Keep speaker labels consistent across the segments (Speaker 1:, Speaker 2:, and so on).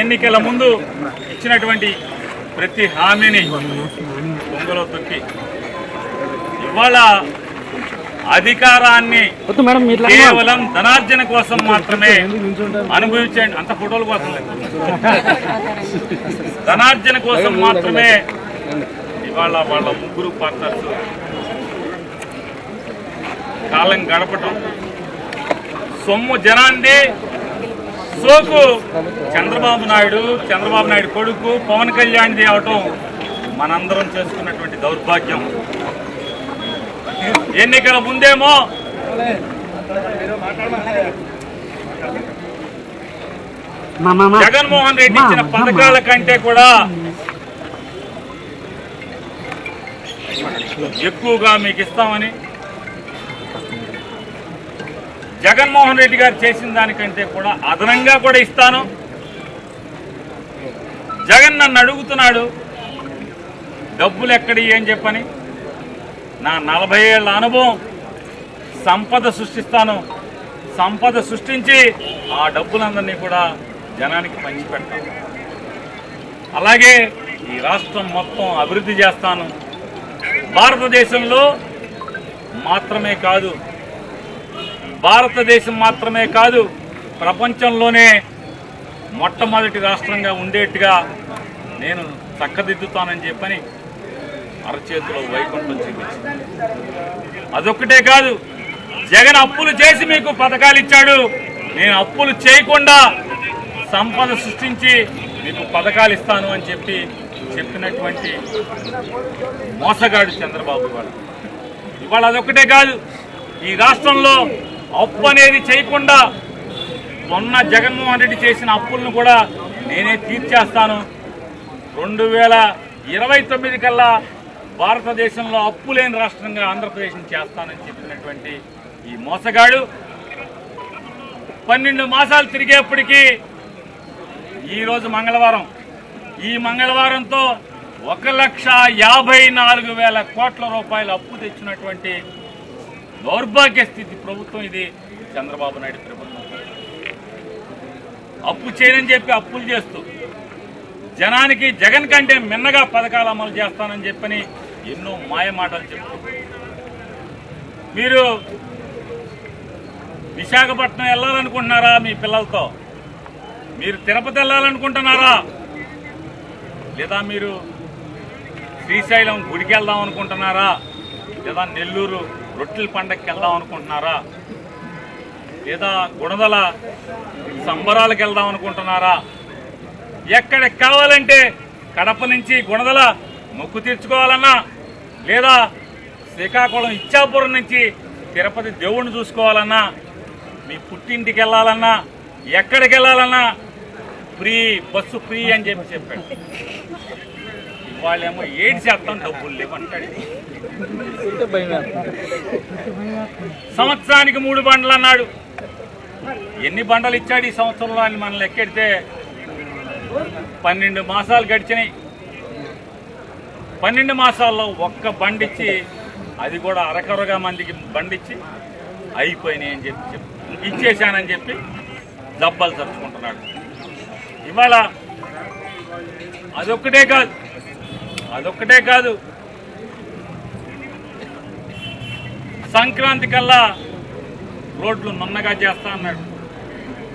Speaker 1: ఎన్నికల ముందు ఇచ్చినటువంటి ప్రతి హామీని బొంగలో తొక్కి ఇవాళ అధికారాన్ని కేవలం ధనార్జన కోసం మాత్రమే అనుభవించండి. అంత ఫోటోల కోసం. ధనార్జన కోసం మాత్రమే ఇవాళ వాళ్ళ ముగ్గురు పార్ట్నర్స్ కాలం గడపటం. సొమ్ము జనాంది సోకు చంద్రబాబు నాయుడు చంద్రబాబు నాయుడు కొడుకు పవన్ కళ్యాణ్ది అవటం మనందరం చేసుకున్నటువంటి దౌర్భాగ్యం. ఎన్నికల ముందేమో జగన్మోహన్ రెడ్డి ఇచ్చిన పథకాల కంటే కూడా ఎక్కువగా మీకు ఇస్తామని జగన్మోహన్ రెడ్డి గారు చేసిన దానికంటే కూడా అదనంగా కూడా ఇస్తాను. జగన్ నన్ను అడుగుతున్నాడు డబ్బులు ఎక్కడి అని చెప్పని. నా నలభై ఏళ్ళ అనుభవం సంపద సృష్టిస్తాను. సంపద సృష్టించి ఆ డబ్బులందరినీ కూడా జనానికి పంచిపెడతాను అలాగే ఈ రాష్ట్రం మొత్తం అభివృద్ధి చేస్తాను. భారతదేశంలో మాత్రమే కాదు భారతదేశం మాత్రమే కాదు ప్రపంచంలోనే మొట్టమొదటి రాష్ట్రంగా ఉండేట్టుగా నేను చక్కదిద్దుతానని చెప్పని అరచేతిలో వైకుంఠం చూపించింది. అదొక్కటే కాదు జగన్ అప్పులు చేసి మీకు పథకాలు ఇచ్చాడు. నేను అప్పులు చేయకుండా సంపద సృష్టించి మీకు పథకాలు ఇస్తాను అని చెప్పి చెప్పినటువంటి మోసగాడు చంద్రబాబు ఇవాళ ఇవాళ అదొక్కటే కాదు ఈ రాష్ట్రంలో అప్పు అనేది చేయకుండా మొన్న జగన్మోహన్ రెడ్డి చేసిన అప్పులను కూడా నేనే తీర్చేస్తాను. రెండు వేల ఇరవై తొమ్మిది కల్లా భారతదేశంలో అప్పు లేని రాష్ట్రంగా ఆంధ్రప్రదేశ్ని చేస్తానని చెప్పినటువంటి ఈ మోసగాడు. పన్నెండు మాసాలు తిరిగేప్పటికీ ఈరోజు మంగళవారం ఈ మంగళవారంతో ఒక లక్ష యాభై నాలుగు వేల కోట్ల రూపాయలు అప్పు తెచ్చినటువంటి దౌర్భాగ్య స్థితి ప్రభుత్వం ఇది చంద్రబాబు నాయుడు ప్రభుత్వం. అప్పు చేయనని చెప్పి అప్పులు చేస్తూ జనానికి జగన్ కంటే మిన్నగా పథకాలు అమలు చేస్తానని చెప్పని ఎన్నో మాయ మాటలు చెప్తూ. మీరు విశాఖపట్నం వెళ్ళాలనుకుంటున్నారా మీ పిల్లలతో? మీరు తిరుపతి వెళ్ళాలనుకుంటున్నారా? లేదా మీరు శ్రీశైలం గుడికి వెళ్దాం అనుకుంటున్నారా? లేదా నెల్లూరు రొట్టెల పండగకి వెళ్దాం అనుకుంటున్నారా? లేదా గుణదల సంబరాలకు వెళ్దాం అనుకుంటున్నారా? ఎక్కడికి కావాలంటే కడప నుంచి గుణదల మొక్కు తీర్చుకోవాలన్నా లేదా శ్రీకాకుళం ఇచ్చాపురం నుంచి తిరుపతి దేవుణ్ణి చూసుకోవాలన్నా మీ పుట్టింటికి వెళ్ళాలన్నా ఎక్కడికి వెళ్ళాలన్నా ఫ్రీ బస్సు ఫ్రీ అని చెప్పి చెప్పాడు. వాళ్ళేమో ఏడు శాతం డబ్బులు లేవంటాడు. సంవత్సరానికి మూడు బండ్లు అన్నాడు. ఎన్ని బండలు ఇచ్చాడు ఈ సంవత్సరంలో అని మనం లెక్కెడితే పన్నెండు మాసాలు గడిచినాయి. పన్నెండు మాసాల్లో ఒక్క బండిచ్చి అది కూడా అరకరగా మందికి బండిచ్చి అయిపోయినాయి అని చెప్పి చెప్పి ఇచ్చేశానని చెప్పి దెబ్బలు తరుచుకుంటున్నాడు. ఇవాళ అదొక్కటే కాదు అదొక్కటే కాదు సంక్రాంతి కల్లా రోడ్లు నున్నగా చేస్తా అన్నాడు.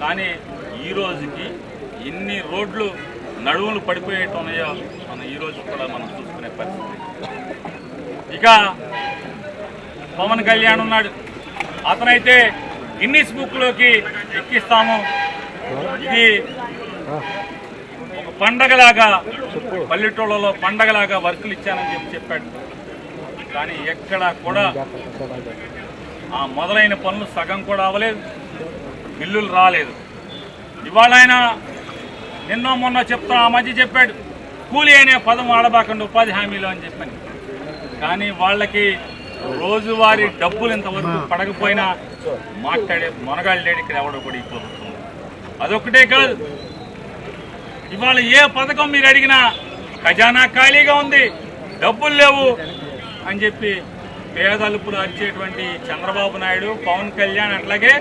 Speaker 1: కానీ ఈ రోజుకి ఎన్ని రోడ్లు నడువులు పడిపోయేట్టు ఉన్నాయో మనం ఈరోజు కూడా మనం చూసుకునే పరిస్థితి. ఇక పవన్ కళ్యాణ్ ఉన్నాడు. అతనైతే గిన్నీస్ బుక్లోకి ఎక్కిస్తాము. ఇది ఒక పండగలాగా పల్లెటూళ్ళలో పండగలాగా వర్కులు ఇచ్చానని చెప్పి చెప్పాడు. కానీ ఎక్కడా కూడా ఆ మొదలైన పనులు సగం కూడా అవ్వలేదు. బిల్లులు రాలేదు. ఇవాళ ఆయన నిన్నో మొన్న చెప్తా ఆ మధ్య చెప్పాడు కూలి అనే పదం ఆడబాకండి ఉపాధి హామీలో అని చెప్పాను. కానీ వాళ్ళకి రోజువారీ డబ్బులు ఇంతవరకు పడకపోయినా మాట్లాడే మొనగాళ్ళు లేడు ఇక్కడ ఎవడో కూడా ఈ ప్రభుత్వం. అదొకటే కాదు. ఇవాళ ఏ పథకం మీరు అడిగినా ఖజానా ఖాళీగా ఉంది. డబ్బులు లేవు. అని చెప్పి పేదలుపులు అరిచేటువంటి చంద్రబాబు నాయుడు పవన్ కళ్యాణ్ అట్లాగే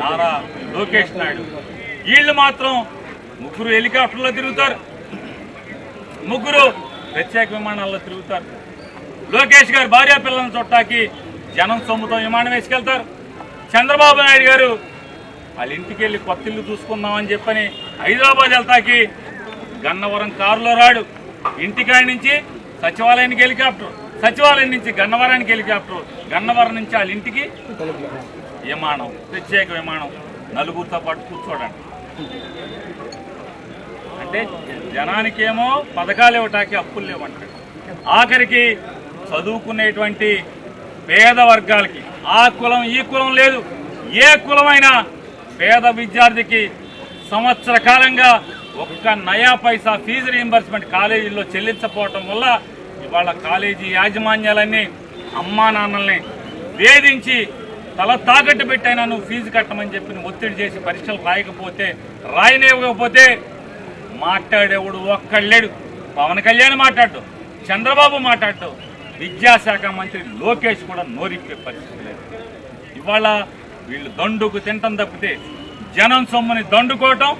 Speaker 1: నారా లోకేష్ నాయుడు. వీళ్ళు మాత్రం ముగ్గురు హెలికాప్టర్లో తిరుగుతారు. ముగ్గురు ప్రత్యేక విమానాల్లో తిరుగుతారు. లోకేష్ గారు భార్య పిల్లలను చుట్టాకి జనం సొమ్ముతో విమానం వేసుకెళ్తారు. చంద్రబాబు నాయుడు గారు వాళ్ళ ఇంటికి వెళ్ళి కొత్త ఇల్లు చూసుకుందామని చెప్పని హైదరాబాద్ వెళ్తాకి గన్నవరం కారులో రాడు. ఇంటికాడి నుంచి సచివాలయానికి హెలికాప్టర్. సచివాలయం నుంచి గన్నవరానికి హెలికాప్టర్ గన్నవరం నుంచి వాళ్ళ ఇంటికి విమానం ప్రత్యేక విమానం. నలుగురితో పాటు కూర్చోడండి అంటే జనానికేమో పథకాలు ఇవ్వటానికి అప్పులు లేవంటాడు ఆఖరికి చదువుకునేటువంటి పేద వర్గాలకి ఆ కులం ఈ కులం లేదు. ఏ కులమైనా పేద విద్యార్థికి సంవత్సర కాలంగా ఒక్క నయా పైసా ఫీజు రీయింబర్స్మెంట్ కాలేజీల్లో చెల్లించకపోవటం వల్ల ఇవాళ కాలేజీ యాజమాన్యాలన్నీ అమ్మా నాన్నల్ని వేధించి తల తాకట్టు పెట్టైనా నువ్వు ఫీజు కట్టమని చెప్పి ఒత్తిడి చేసి పరీక్షలు రాయకపోతే రాయనివ్వకపోతే మాట్లాడేవాడు ఒక్కళ్ళేడు. పవన్ కళ్యాణ్ మాట్లాడు చంద్రబాబు మాట్లాడు విద్యాశాఖ మంత్రి లోకేష్ కూడా నోరిప్పే పరిస్థితి లేదు. ఇవాళ వీళ్ళు దండుకు తింటం తప్పితే జనం సొమ్ముని దండుకోవటం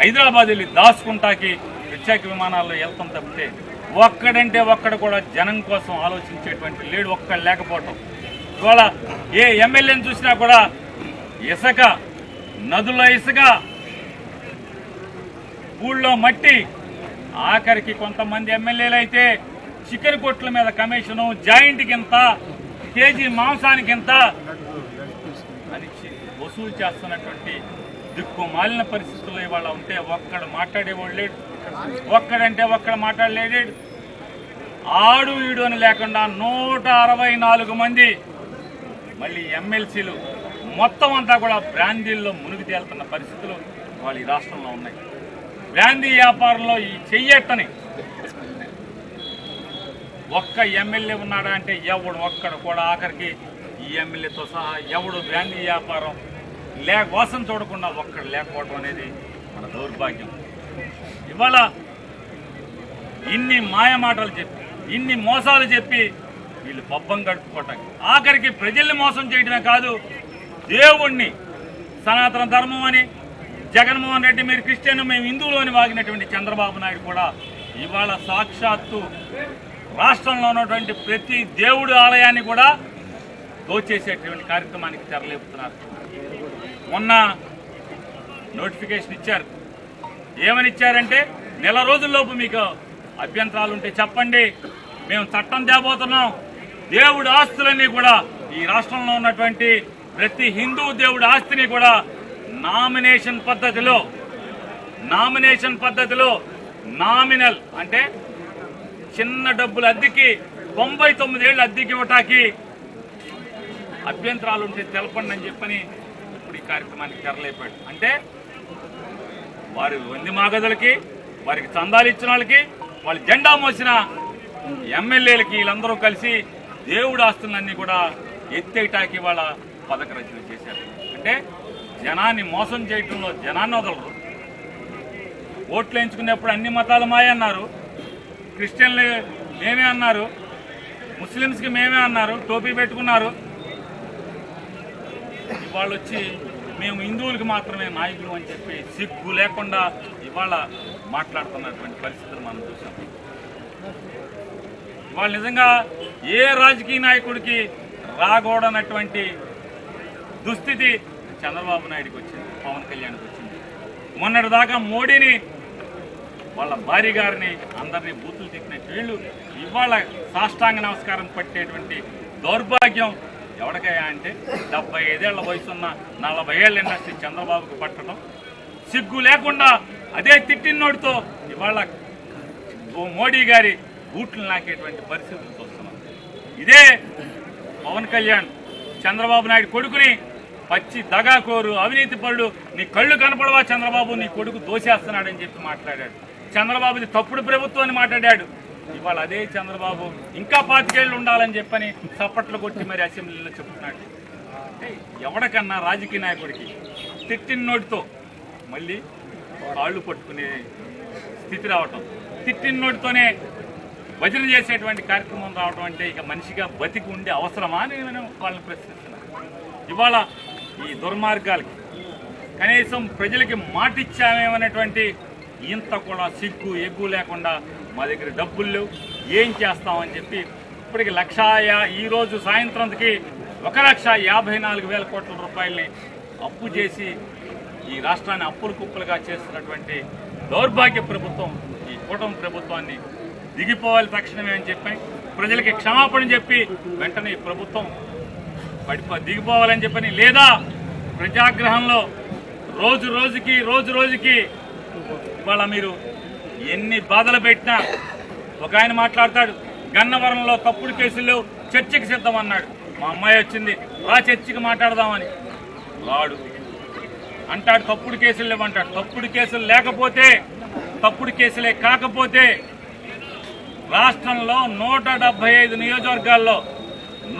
Speaker 1: హైదరాబాద్ వెళ్ళి దాచుకుంటాకి ప్రత్యేక విమానాల్లో వెళ్తాం తప్పితే ఒక్కడంటే ఒక్కడ కూడా జనం కోసం ఆలోచించేటువంటి లేడు ఒక్కడు లేకపోవటం. ఇవాళ ఏ ఎమ్మెల్యేని చూసినా కూడా ఇసుక నదుల ఇసుక ఊళ్ళో మట్టి. ఆఖరికి కొంతమంది ఎమ్మెల్యేలు అయితే చికెన్ కొట్ల మీద కమిషను జాయింట్కి ఎంత కేజీ మాంసానికింత అని వసూలు చేస్తున్నటువంటి దిక్కు మాలిన పరిస్థితుల్లో ఇవాళ ఉంటే ఒక్కడు మాట్లాడేవాడు లేడు. ఒక్కడంటే ఒక్కడ మాట్లాడలేడు. ఆడు ఈడు అని లేకుండా నూట అరవై నాలుగు మంది మళ్ళీ ఎమ్మెల్సీలు. మొత్తం అంతా కూడా బ్రాందీల్లో మునిగి తేలుతున్న పరిస్థితులు వాళ్ళ ఈ రాష్ట్రంలో ఉన్నాయి. బ్రాందీ వ్యాపారంలో ఈ చెయ్యట్టని ఒక్క ఎమ్మెల్యే ఉన్నాడా అంటే ఎవడు ఒక్కడు కూడా ఆఖరికి ఈ ఎమ్మెల్యేతో సహా ఎవడు బ్రాందీ వ్యాపారం లేక కోసం చూడకుండా ఒక్కడు లేకపోవడం అనేది మన దౌర్భాగ్యం. ఇవాళ ఇన్ని మాయ మాటలు చెప్పి ఇన్ని మోసాలు చెప్పి వీళ్ళు పబ్బం గడుపుకోవటానికి ఆఖరికి ప్రజల్ని మోసం చేయడమే కాదు దేవుణ్ణి సనాతన ధర్మం అని జగన్మోహన్ రెడ్డి మీరు క్రిస్టియన్ మేము హిందువులు అని వాగినటువంటి చంద్రబాబు నాయుడు కూడా ఇవాళ సాక్షాత్తు రాష్ట్రంలో ఉన్నటువంటి ప్రతి దేవుడి ఆలయాన్ని కూడా దోచేసేటువంటి కార్యక్రమానికి తెరలేపుతున్నారు. మొన్న నోటిఫికేషన్ ఇచ్చారు. ఏమని ఇచ్చారంటే నెల రోజుల్లోపు మీకు అభ్యంతరాలు ఉంటే చెప్పండి. మేము చట్టం తేబోతున్నాం. దేవుడి ఆస్తులన్నీ కూడా ఈ రాష్ట్రంలో ఉన్నటువంటి ప్రతి హిందూ దేవుడి ఆస్తిని కూడా నామినేషన్ పద్ధతిలో నామినేషన్ పద్ధతిలో నామినల్ అంటే చిన్న డబ్బులు అద్దెకి తొంభై తొమ్మిదేళ్ళు అద్దెకి ఇవ్వటానికి అభ్యంతరాలు ఉంటే తెలపండి అని చెప్పని ఇప్పుడు ఈ కార్యక్రమానికి తెరలేపాడు. అంటే వారి వంది మాగదులకి వారికి చందాలు ఇచ్చిన వాళ్ళకి వాళ్ళు జెండా మోసిన ఎమ్మెల్యేలకి వీళ్ళందరూ కలిసి దేవుడు ఆస్తులన్నీ కూడా ఎత్తేటాకి వాళ్ళ పథక రచన చేశారు. అంటే జనాన్ని మోసం చేయటంలో జనాన్ని వదలరు. ఓట్లు ఎంచుకునేప్పుడు అన్ని మతాలు మాయ అన్నారు. క్రిస్టియన్లు మేమే అన్నారు. ముస్లిమ్స్కి మేమే అన్నారు. టోపీ పెట్టుకున్నారు. వాళ్ళు వచ్చి మేము హిందువులకు మాత్రమే నాయకులు అని చెప్పి సిగ్గు లేకుండా ఇవాళ మాట్లాడుతున్నటువంటి పరిస్థితులు మనం చూసాం. ఇవాళ నిజంగా ఏ రాజకీయ నాయకుడికి రాకూడనటువంటి దుస్థితి చంద్రబాబు నాయుడికి వచ్చింది పవన్ కళ్యాణ్కి వచ్చింది. మొన్నటి దాకా మోడీని వాళ్ళ భార్య గారిని అందరినీ బూతులు తిట్టిన వీళ్ళు ఇవాళ సాష్టాంగ నమస్కారం పట్టేటువంటి దౌర్భాగ్యం ఎవరికయ్యా అంటే డెబ్బై ఐదేళ్ళ వయసున్న నలభై ఏళ్ళ ఇండస్ట్రీ చంద్రబాబుకు పట్టడం. సిగ్గు లేకుండా అదే తిట్టినోడితో ఇవాళ మోడీ గారి బూట్లు నాకేటువంటి పరిస్థితులు చూస్తున్నాం. ఇదే పవన్ కళ్యాణ్ చంద్రబాబు నాయుడు కొడుకుని పచ్చి దగాకోరు అవినీతి పరుడు నీ కళ్ళు కనపడవా చంద్రబాబు నీ కొడుకు దోషేస్తున్నాడని చెప్పి మాట్లాడాడు. చంద్రబాబుది తప్పుడు ప్రభుత్వం అని మాట్లాడాడు. ఇవాళ అదే చంద్రబాబు ఇంకా పాతికేళ్ళు ఉండాలని చెప్పని చప్పట్లు కొట్టి మరి అసెంబ్లీలో చెప్తున్నాడు. అంటే ఎవడికన్నా రాజకీయ నాయకుడికి తిట్టిన నోటితో మళ్ళీ కాళ్ళు పట్టుకునే స్థితి రావటం. తిట్టిన నోటితోనే భజన చేసేటువంటి కార్యక్రమం రావడం అంటే ఇక మనిషిగా బతికి ఉండే అవసరమా అని నేను వాళ్ళని ప్రశ్నిస్తున్నాను. ఇవాళ ఈ దుర్మార్గాలకి కనీసం ప్రజలకి మాటిచ్చామేమనేటువంటి ఇంత కూడా సిగ్గు ఎగ్గు లేకుండా మా దగ్గర డబ్బులు లేవు. ఏం చేస్తామని చెప్పి ఇప్పటికి లక్ష ఈరోజు సాయంత్రంకి ఒక లక్ష యాభై నాలుగు వేల కోట్ల రూపాయల్ని అప్పు చేసి ఈ రాష్ట్రాన్ని అప్పులు కుప్పలుగా చేస్తున్నటువంటి దౌర్భాగ్య ప్రభుత్వం ఈ కూటమి ప్రభుత్వాన్ని దిగిపోవాలి తక్షణమే అని చెప్పి ప్రజలకి క్షమాపణ చెప్పి వెంటనే ఈ ప్రభుత్వం పడిపో దిగిపోవాలని చెప్పని లేదా ప్రజాగ్రహంలో రోజు రోజుకి రోజు రోజుకి ఇవాళ మీరు ఎన్ని బాధలు పెట్టినా ఒక ఆయన మాట్లాడతాడు. గన్నవరంలో తప్పుడు కేసులు చర్చకి సిద్ధం అన్నాడు మా అమ్మాయి వచ్చింది ఆ చర్చికి మాట్లాడదామని. వాడు అంటాడు తప్పుడు కేసులు లేవంటాడు తప్పుడు కేసులు లేకపోతే తప్పుడు కేసులే కాకపోతే రాష్ట్రంలో నూట ఐదు నియోజకవర్గాల్లో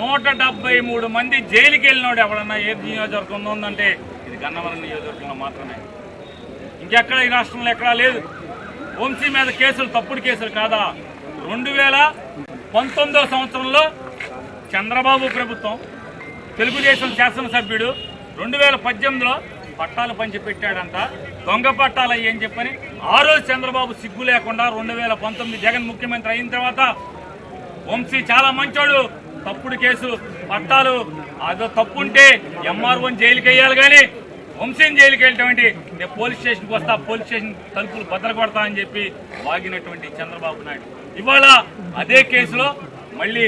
Speaker 1: నూట మూడు మంది జైలుకి వెళ్ళినోడు ఎవడన్నా? ఏ నియోజకవర్గం ఉందంటే ఇది గన్నవరం నియోజకవర్గంలో మాత్రమే. ఇంకెక్కడ ఈ రాష్ట్రంలో ఎక్కడా లేదు. వంశీ మీద కేసులు తప్పుడు కేసులు కాదా? రెండు వేల పంతొమ్మిదో సంవత్సరంలో చంద్రబాబు ప్రభుత్వం తెలుగుదేశం శాసనసభ్యుడు రెండు వేల పద్దెనిమిదిలో పట్టాలు పంచిపెట్టాడంట. దొంగ పట్టాలు అయ్యని అని చెప్పని ఆ రోజు చంద్రబాబు సిగ్గు లేకుండా రెండు వేల పంతొమ్మిది జగన్ ముఖ్యమంత్రి అయిన తర్వాత వంశీ చాలా మంచోడు. తప్పుడు కేసు పట్టాలు అదో తప్పు ఉంటే ఎంఆర్ఓని జైలుకి వెయ్యాలి కానీ వంశీని జైలుకి వెళ్ళటటువంటి నేను పోలీస్ స్టేషన్కి వస్తా పోలీస్ స్టేషన్ తలుపులు భద్ర కొడతా అని చెప్పి వాగినటువంటి చంద్రబాబు నాయుడు. ఇవాళ అదే కేసులో మళ్ళీ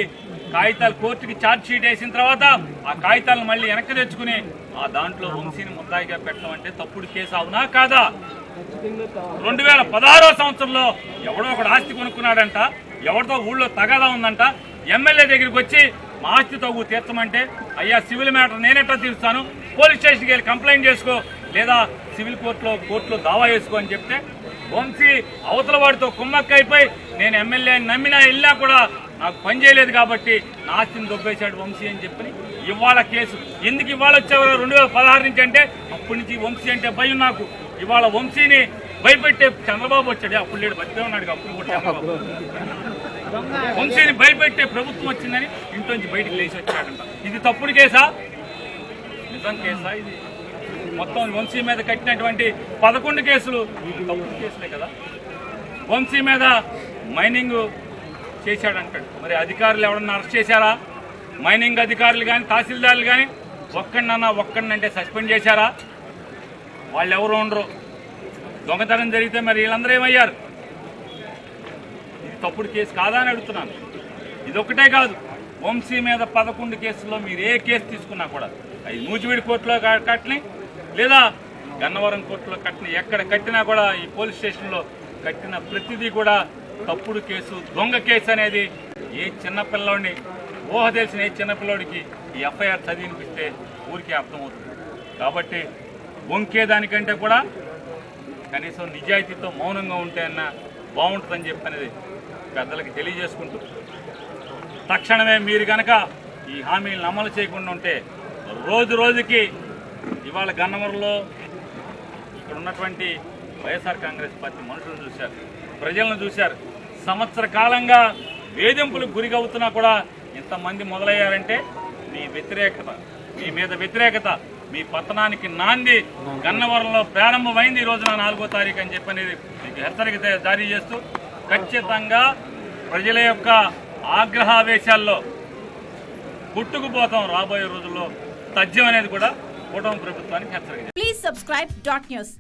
Speaker 1: కాగితాలు కోర్టుకి ఛార్జ్ షీట్ వేసిన తర్వాత ఆ కాగితాలను మళ్ళీ వెనక్కి తెచ్చుకుని ఆ దాంట్లో వంశీని ముద్దాయిగా పెట్టడం అంటే తప్పుడు కేసు అవునా కాదా? రెండు వేల పదహారో సంవత్సరంలో ఎవడో ఒకడు ఆస్తి కొనుక్కున్నాడంట ఎవరితో ఊళ్ళో తగాదా ఉందంట ఎమ్మెల్యే దగ్గరికి వచ్చి మా ఆస్తి తగు తీర్చమంటే అయ్యా సివిల్ మ్యాటర్ నేనెట్లా తీరుస్తాను పోలీస్ స్టేషన్కి వెళ్ళి కంప్లైంట్ చేసుకో లేదా సివిల్ కోర్టులో కోర్టులో దావా చేసుకో అని చెప్తే వంశీ అవతల వాడితో కుమ్మక్కైపోయి నేను ఎమ్మెల్యే నమ్మినా వెళ్ళినా కూడా నాకు పని చేయలేదు కాబట్టి నా ఆస్తిని దొబ్బేశాడు వంశీ అని చెప్పి ఇవాళ కేసు. ఎందుకు ఇవాళ వచ్చేవారు రెండు వేల పదహారు నుంచి అంటే? అప్పటి నుంచి వంశీ అంటే భయం నాకు. ఇవాళ వంశీని భయపెట్టే చంద్రబాబు వచ్చాడు. అప్పుడు లేడు బతికే ఉన్నాడు అప్పుడు కూడా చంద్రబాబు. వంశీని భయపెట్టే ప్రభుత్వం వచ్చిందని ఇంట్లోంచి బయటకు లేచి వచ్చాడంట. ఇది తప్పుడు కేసా? నిజం కేసా? ఇది మొత్తం వంశీ మీద కట్టినటువంటి పదకొండు కేసులు. తప్పుడు కేసులే కదా? వంశీ మీద మైనింగ్ చేశాడంటాడు. మరి అధికారులు ఎవరన్నా అరెస్ట్ చేశారా? మైనింగ్ అధికారులు కానీ తహసీల్దార్లు కానీ ఒక్కడినన్నా ఒక్కడినంటే సస్పెండ్ చేశారా? వాళ్ళు ఎవరు ఉండరు. దొంగతనం జరిగితే మరి వీళ్ళందరూ ఏమయ్యారు? ఇది తప్పుడు కేసు కాదా అని అడుగుతున్నాను. ఇదొక్కటే కాదు. వంశీ మీద పదకొండు కేసుల్లో మీరు ఏ కేసు తీసుకున్నా కూడా అది నూజివీడి కోర్టులో కట్టని లేదా గన్నవరం కోర్టులో కట్టిన ఎక్కడ కట్టినా కూడా ఈ పోలీస్ స్టేషన్లో కట్టిన ప్రతిదీ కూడా తప్పుడు కేసు దొంగ కేసు అనేది ఏ చిన్నపిల్లోడిని ఊహ తెలిసిన ఏ చిన్నపిల్లోడికి ఈ ఎఫ్ఐఆర్ చదివినిపిస్తే ఊరికే అర్థమవుతుంది. కాబట్టి వంకే దానికంటే కూడా కనీసం నిజాయితీతో మౌనంగా ఉంటే అన్న బాగుంటుందని చెప్పనేది పెద్దలకి తెలియజేసుకుంటూ. తక్షణమే మీరు కనుక ఈ హామీలను అమలు చేయకుండా ఉంటే రోజు రోజుకి ఇవాళ గన్నవరంలో ఇక్కడ ఉన్నటువంటి వైఎస్ఆర్ కాంగ్రెస్ పార్టీ మనుషులను చూశారు ప్రజలను చూశారు. సంవత్సర కాలంగా వేధింపులకు గురిగవుతున్నా కూడా ఇంతమంది మొదలయ్యారంటే మీ వ్యతిరేకత మీ మీద వ్యతిరేకత మీ పతనానికి నాంది గన్నవరంలో ప్రారంభమైంది ఈ రోజున నాలుగో తారీఖు అని చెప్పనేది మీకు హెచ్చరిక జారీ చేస్తూ ఖచ్చితంగా ప్రజల యొక్క ఆగ్రహావేశాల్లో పుట్టుకుపోతాం రాబోయే రోజుల్లో. తథ్యం అనేది కూడా కూటమి ప్రభుత్వానికి హెచ్చరిక.
Speaker 2: Please subscribe dot news